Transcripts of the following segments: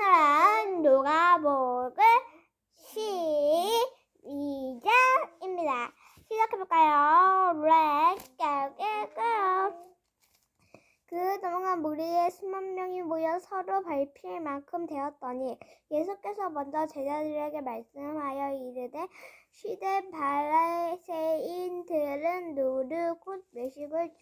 오늘은 누가복음 12장입니다. 시작해볼까요? Let's. 그 동안 무리의 수만 명이 모여 서로 밟힐 만큼 되었더니 예수께서 먼저 제자들에게 말씀하여 이르되 시대 바리새인들은 노르 곧 외식을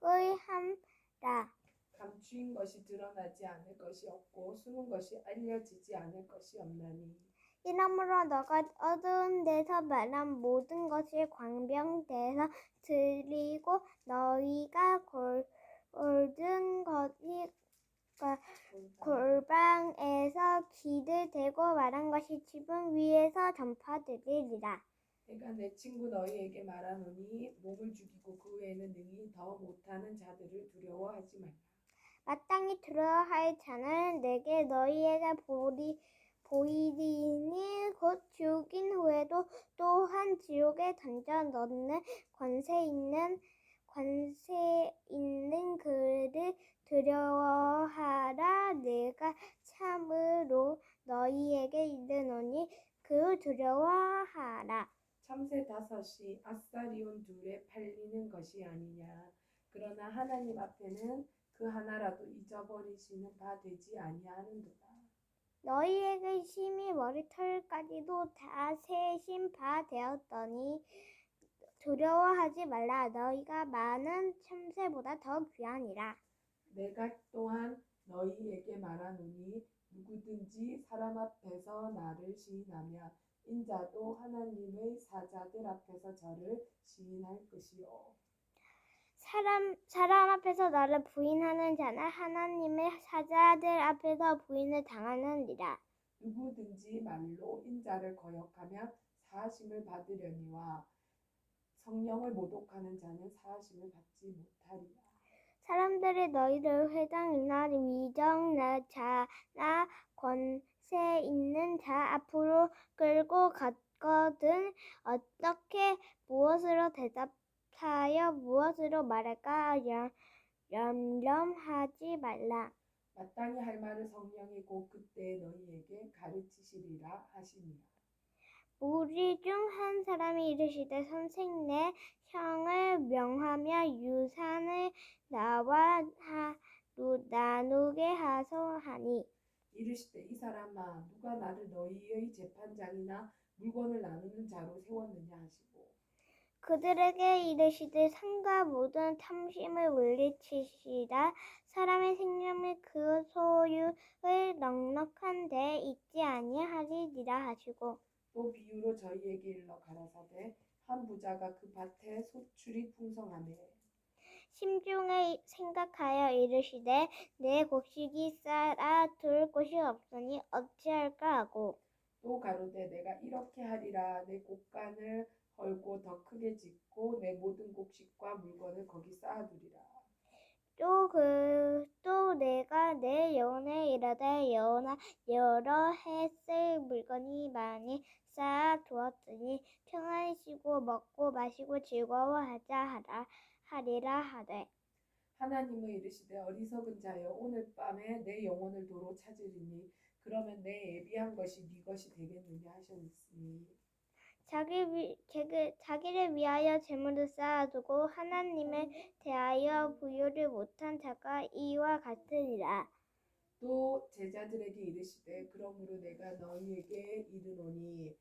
조의함라. 감추인 것이 드러나지 않을 것이 없고 숨은 것이 알려지지 않을 것이 없나니 이러므로 너가 어두운 데서 말한 모든 것이 광명대에서 들리고 너희가 골, 골든 것이 가- 골방에서 기를 대고 말한 것이 지붕 위에서 전파되리라. 내가 내 친구 너희에게 말하노니 몸을 죽이고 그 외에는 능히 더 못하는 자들을 두려워하지 말라 마땅히 들어야 할 자는 내게 너희에게 보리, 보이리니 곧 죽인 후에도 또한 지옥에 던져 넣는 권세 있는 권세 있는 그를 두려워하라. 내가 참으로 너희에게 이르노니 그 두려워하라. 참새 다섯이 아사리온 둘에 팔리는 것이 아니냐. 그러나 하나님 앞에는 그 하나라도 잊어버리시는 바 되지 아니하는도다. 너희에게 심히 머리털까지도 다 세신 바 되었더니 두려워하지 말라. 너희가 많은 참새보다 더 귀하니라. 내가 또한 너희에게 말하노니 누구든지 사람 앞에서 나를 시인하면 인자도 하나님의 사자들 앞에서 저를 시인할 것이요 사람 사람 앞에서 나를 부인하는 자는 하나님의 사자들 앞에서 부인을 당하느니라. 누구든지 말로 인자를 거역하면 사하심을 받으려니와 성령을 모독하는 자는 사하심을 받지 못하리라. 사람들이 너희를 회당이나 위정자나 권세 있는 자 앞으로 끌고 갔거든 어떻게 무엇으로 대답 하여 무엇으로 말할까? 염- 염려하지 말라. 마땅히 할 말을 성령이 곧 그때 너희에게 가르치시리라 하시니라. 무리 중 한 사람이 이르시되 선생 내 형을 명하며 유산을 나와 하, 누- 나누게 하소하니. 이르시되 이 사람아 누가 나를 너희의 재판장이나 물건을 나누는 자로 세웠느냐 하시고 그들에게 이르시되 상과 모든 탐심을 물리치시라. 사람의 생명이 그 소유의 넉넉한 데 있지 아니하리니라 하시고. 또 비유로 저희에게 일러 가라사대 한 부자가 그 밭에 소출이 풍성하매 심중에 생각하여 이르시되 내 곡식이 쌓아 둘 곳이 없으니 어찌할까 하고. 또 가로되 내가 이렇게 하리라. 내 곡간을 헐고 더 크게 짓고 내 모든 곡식과 물건을 거기 쌓아두리라. 또 그 또 내가 내 영혼에 이르되 영혼아 여러 해 쓸 물건이 많이 쌓아 두었으니 평안히 쉬고 먹고 마시고 즐거워하자 하라 하리라 하되. 하나님의 이르시되 어리석은 자여 오늘 밤에 내 영혼을 도로 찾으리니 그러면 내 예비한 것이 네 것이 되겠느냐 하셨으니 자기 위, 자기, 자기를 위하여 재물을 쌓아두고 하나님에 대하여 부유를 못한 자가 이와 같으니라. 또 제자들에게 이르시되 그러므로 내가 너희에게 이르노니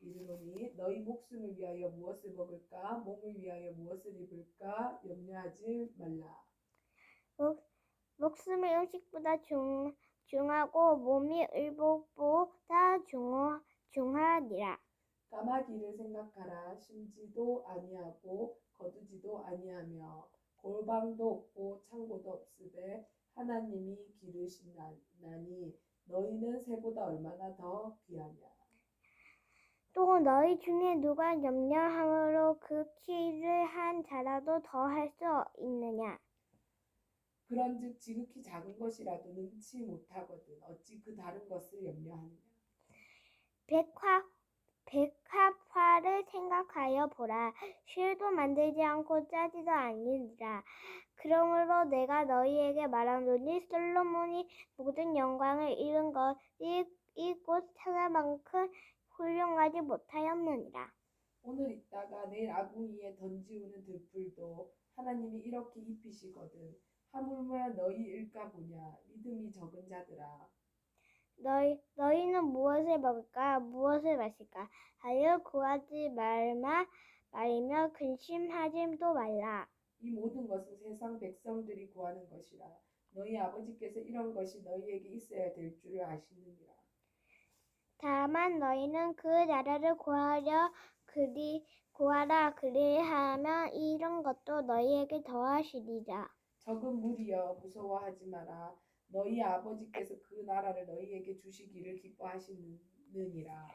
이르노니 너희 목숨을 위하여 무엇을 먹을까 몸을 위하여 무엇을 입을까 염려하지 말라 목, 목숨이 음식보다 중, 중하고 몸이 의복보다 중, 중하니라. 까마귀를 생각하라. 심지도 아니하고 거두지도 아니하며 골방도 없고 창고도 없으되 하나님이 기르시나니 너희는 새보다 얼마나 더 귀하냐? 또 너희 중에 누가 염려함으로 그 키를 한 자라도 더 할 수 있느냐? 그런즉 지극히 작은 것이라도 능치 못하거든 어찌 그 다른 것을 염려하느냐? 백화 백합화를 생각하여 보라. 실도 만들지 않고 짜지도 아니니라. 그러므로 내가 너희에게 말하노니 솔로몬이 모든 영광을 잃은 것이 이곳 하나만큼 훌륭하지 못하였느니라. 오늘 있다가 내일 아궁이에 던지우는 들풀도 하나님이 이렇게 입히시거든. 하물며 너희 일까 보냐. 믿음이 적은 자들아. 너희, 너희는 무엇을 먹을까, 무엇을 마실까 하여 구하지 말마, 말며 근심하지도 말라. 이 모든 것은 세상 백성들이 구하는 것이라. 너희 아버지께서 이런 것이 너희에게 있어야 될 줄을 아시느니라. 다만 너희는 그 나라를 구하려 그리 구하라 그리하면 이런 것도 너희에게 더하시리라. 적은 무리여 무서워하지 마라. 너희 아버지께서 그 나라를 너희에게 주시기를 기뻐하시느니라.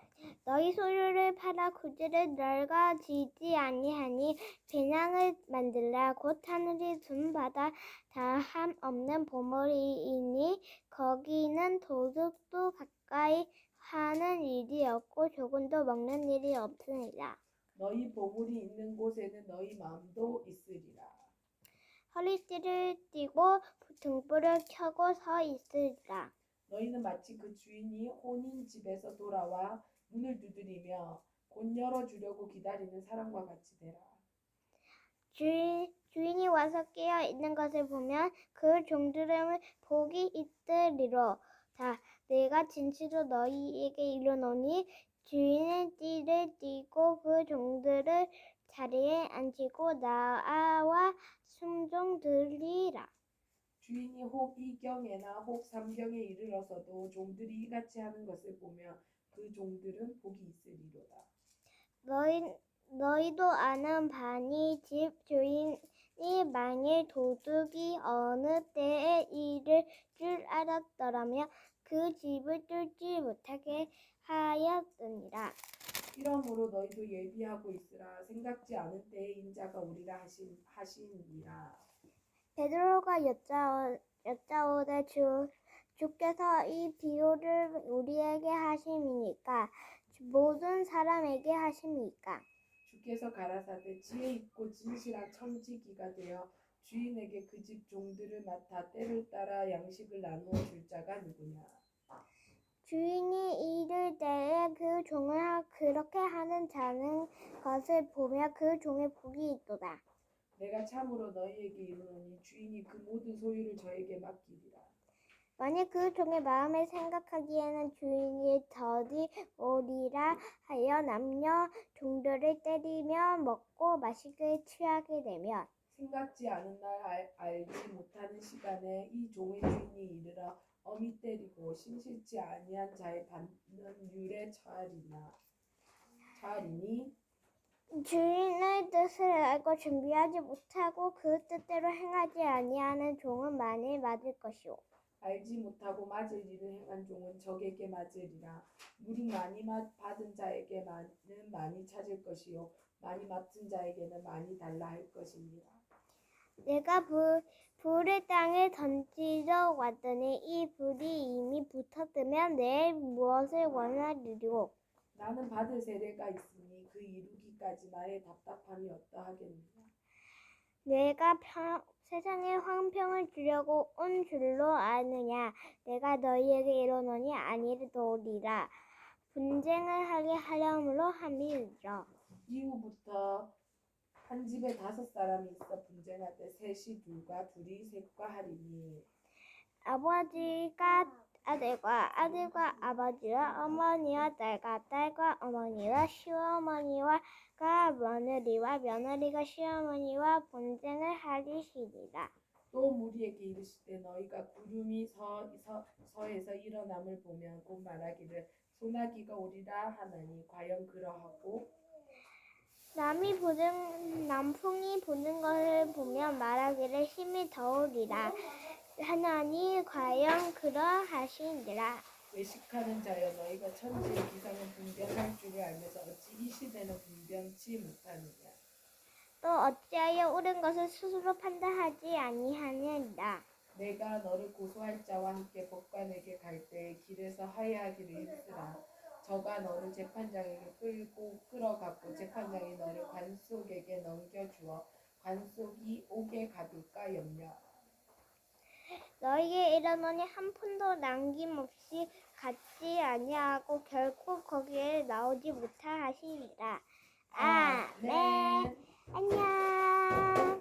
너희 소유를 팔아 구지를 널가지지 아니하니 배낭을 만들라 곧 하늘이 준 바다 다함 없는 보물이니 거기는 도둑도 가까이 하는 일이 없고 조금도 먹는 일이 없으니라. 너희 보물이 있는 곳에는 너희 마음도 있으리라. 허리띠를 띠고 등불을 켜고 서 있으리라. 너희는 마치 그 주인이 혼인 집에서 돌아와 문을 두드리며 곧 열어주려고 기다리는 사람과 같이 되라. 주인, 주인이 와서 깨어 있는 것을 보면 그 종들은 복이 있으리로. 자, 내가 진실로 너희에게 이르노니 주인의 띠를 띠고 그 종들을 자리에 앉히고 나와 순 종들이라. 주인이 혹 이경에나 혹 삼경에 이르러서도 종들이 이같이 하는 것을 보며 그 종들은 복이 있으리로다. 너희 너희도 아는 바니 집 주인이 만일 도둑이 어느 때에 이를 줄 알았더라면 그 집을 뚫지 못하게 하였느니라. 이러므로 너희도 예비하고 있으라. 생각지 않은 때에 인자가 우리라 하신 하시니라. 베드로가 여짜오, 여짜오되 주, 주께서 이 비유를 우리에게 하심이니까 모든 사람에게 하심이니까 주께서 가라사대 지혜 있고 진실한 청지기가 되어 주인에게 그 집 종들을 맡아 때를 따라 양식을 나누어 줄 자가 누구냐. 주인이 이를 때에 그 종을 그렇게 하는 자는 것을 보며 그 종의 복이 있도다. 내가 참으로 너희에게 이르노니 주인이 그 모든 소유를 저에게 맡기리라. 만약 그 종의 마음을 생각하기에는 주인이 더디 오리라 하여 남녀 종들을 때리며 먹고 마시게 취하게 되면 생각지 않은 날 알, 알지 못하는 시간에 이 종의 주인이 이르러 어미 때리고 심실치 아니한 자의 받는 율에 처하리나 처하리니 주인의 뜻을 알고 준비하지 못하고 그 뜻대로 행하지 아니하는 종은 많이 맞을 것이오. 알지 못하고 맞을 일을 행한 종은 적에게 맞으리라 물이 많이 맛 받은 자에게만은 많이 찾을 것이요 많이 맡은 자에게는 많이 달라 할 것이니라 내가 불, 불을 땅에 던지러 왔더니 이 불이 이미 붙었으면 내일 무엇을 원하리요? 나는 받을 세례가 있으니 그 이루기까지 나의 답답함이 어떠하겠느냐 내가 평, 세상에 황평을 주려고 온 줄로 아느냐? 내가 너희에게 이르노니 아니도리라. 분쟁을 하게 하려므로 함이니라. 이후부터 한 집에 다섯 사람이 있어 분쟁할 때 셋이 둘과 둘이 셋과 하리니 아버지가 아들과 아들과 아버지와 어머니와 딸과 딸과 어머니와 시어머니와 가 며느리와 며느리가 시어머니와 분쟁을 하리시리라. 또 무리에게 이르시되 너희가 구름이 서, 서, 서에서 일어남을 보면 곧 말하기를 소나기가 오리라 하나니 과연 그러하고 남이 보는 남풍이 보는 것을 보면 말하기를 힘이 더우리라. 하나니 과연 그러하시니라. 외식하는 자여 너희가 천지의 기상은 분별할 줄을 알면서 어찌 이 시대는 분변치 못하느냐 또 어찌하여 옳은 것을 스스로 판단하지 아니하느니라. 내가 너를 고소할 자와 함께 법관에게 갈 때에 길에서 하야하기를 힘쓰라 저가 너를 재판장에게 끌고 끌어가고 재판장이 너를 관속에게 넘겨주어 관속이 옥에 가둘까 염려. 너희의 일어노니 한 푼도 남김없이 갖지 아니하고 결코 거기에 나오지 못하시리라. 아멘. 안녕.